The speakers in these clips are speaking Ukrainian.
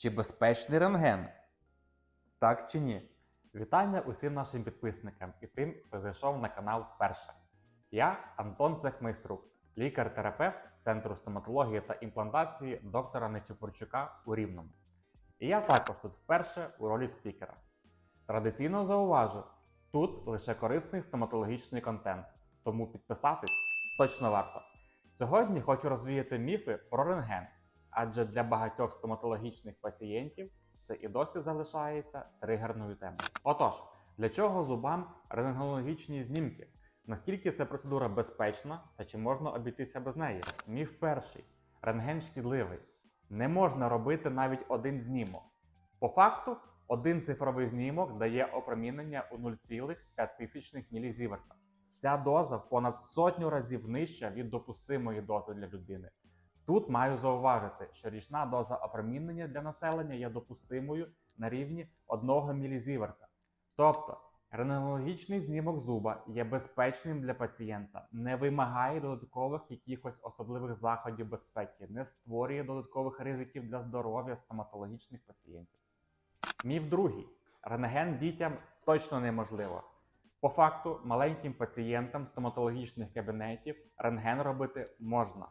Чи безпечний рентген? Так чи ні? Вітання усім нашим підписникам і тим, хто зайшов на канал вперше. Я Антон Цехмайструк, лікар-терапевт Центру стоматології та імплантації доктора Нечепурчука у Рівному. І я також тут вперше у ролі спікера. Традиційно зауважу, тут лише корисний стоматологічний контент, тому підписатись точно варто. Сьогодні хочу розвіяти міфи про рентген, адже для багатьох стоматологічних пацієнтів це і досі залишається тригерною темою. Отож, для чого зубам рентгенологічні знімки? Наскільки ця процедура безпечна та чи можна обійтися без неї? Міф перший: рентген шкідливий. Не можна робити навіть один знімок. По факту, один цифровий знімок дає опромінення у 0,5 мілізіверта. Ця доза в понад сотню разів нижча від допустимої дози для людини. Тут маю зауважити, що річна доза опромінення для населення є допустимою на рівні 1 мілізіверта. Тобто, рентгенологічний знімок зуба є безпечним для пацієнта, не вимагає додаткових якихось особливих заходів безпеки, не створює додаткових ризиків для здоров'я стоматологічних пацієнтів. Міф другий: рентген дітям точно неможливо. По факту, маленьким пацієнтам стоматологічних кабінетів рентген робити можна,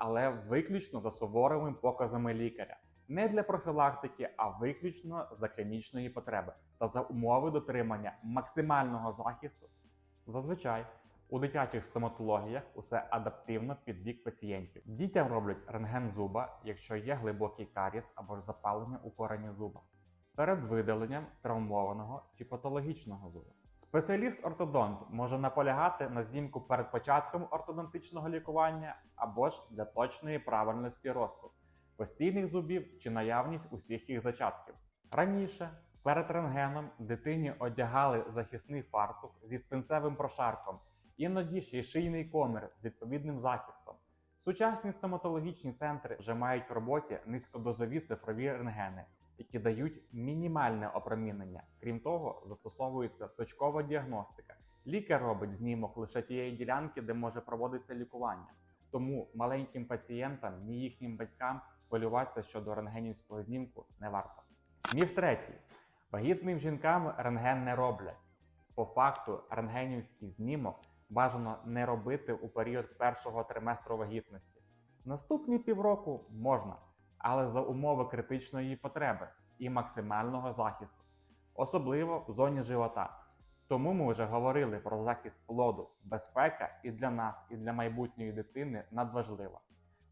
але виключно за суворими показами лікаря. Не для профілактики, а виключно за клінічної потреби та за умови дотримання максимального захисту. Зазвичай у дитячих стоматологіях усе адаптивно під вік пацієнтів. Дітям роблять рентген зуба, якщо є глибокий каріс або ж запалення у корені зуба, перед видаленням травмованого чи патологічного зуба. Спеціаліст-ортодонт може наполягати на знімку перед початком ортодонтичного лікування або ж для точної правильності росту, постійних зубів чи наявність усіх їх зачатків. Раніше перед рентгеном дитині одягали захисний фартух зі свинцевим прошарком, іноді ще й шийний комір з відповідним захистом. Сучасні стоматологічні центри вже мають в роботі низькодозові цифрові рентгени, які дають мінімальне опромінення. Крім того, застосовується точкова діагностика. Лікар робить знімок лише тієї ділянки, де може проводитися лікування. Тому маленьким пацієнтам ні їхнім батькам хвилюватися щодо рентгенівського знімку не варто. Міф третій: вагітним жінкам рентген не роблять. По факту, рентгенівський знімок бажано не робити у період першого триместру вагітності. Наступні півроку можна, але за умови критичної потреби і максимального захисту, особливо в зоні живота. Тому ми вже говорили про захист плоду. Безпека і для нас, і для майбутньої дитини надважлива.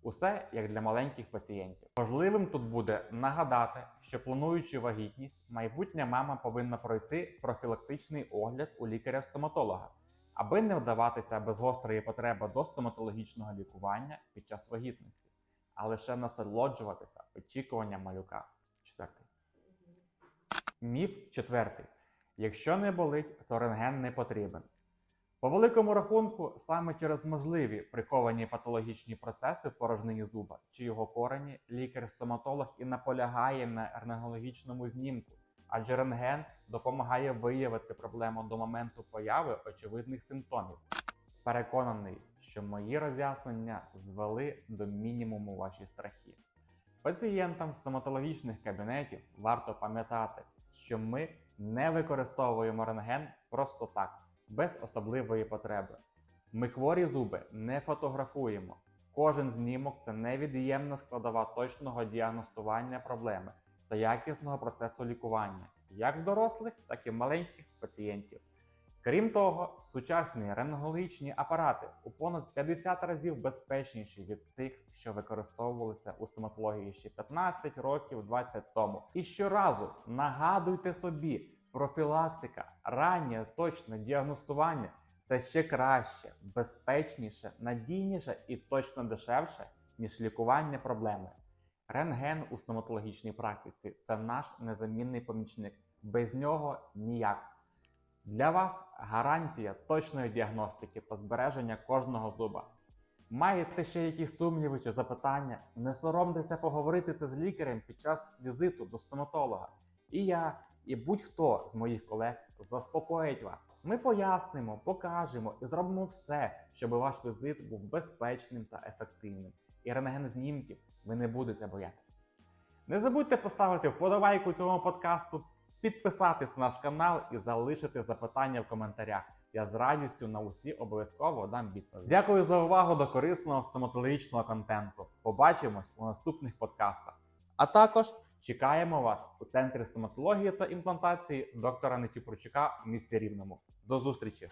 Усе як для маленьких пацієнтів. Важливим тут буде нагадати, що плануючи вагітність, майбутня мама повинна пройти профілактичний огляд у лікаря-стоматолога, аби не вдаватися без гострої потреби до стоматологічного лікування під час вагітності, а лише насолоджуватися очікуванням малюка. Четвертий. Міф четвертий. Якщо не болить, то рентген не потрібен. По великому рахунку, саме через можливі приховані патологічні процеси в порожнині зуба чи його корені, лікар-стоматолог і наполягає на рентгенологічному знімку, адже рентген допомагає виявити проблему до моменту появи очевидних симптомів. Переконаний, що мої роз'яснення звели до мінімуму ваші страхи. Пацієнтам стоматологічних кабінетів варто пам'ятати, що ми не використовуємо рентген просто так, без особливої потреби. Ми хворі зуби не фотографуємо. Кожен знімок це невід'ємна складова точного діагностування проблеми та якісного процесу лікування, як в дорослих, так і в маленьких пацієнтів. Крім того, сучасні рентгенологічні апарати у понад 50 разів безпечніші від тих, що використовувалися у стоматології ще 15 років 20 тому. І щоразу нагадуйте собі, профілактика, раннє точне діагностування це ще краще, безпечніше, надійніше і точно дешевше, ніж лікування проблеми. Рентген у стоматологічній практиці це наш незамінний помічник. Без нього ніяк. Для вас гарантія точної діагностики та збереження кожного зуба. Маєте ще якісь сумніви чи запитання? Не соромтеся поговорити це з лікарем під час візиту до стоматолога. І я, і будь-хто з моїх колег заспокоїть вас. Ми пояснимо, покажемо і зробимо все, щоб ваш візит був безпечним та ефективним. І рентген знімків ви не будете боятися. Не забудьте поставити вподобайку цьому подкасту, підписатись на наш канал і залишити запитання в коментарях. Я з радістю на усі обов'язково дам відповідь. Дякую за увагу до корисного стоматологічного контенту. Побачимось у наступних подкастах. А також чекаємо вас у центрі стоматології та імплантації доктора Нечіпурчука в місті Рівному. До зустрічі!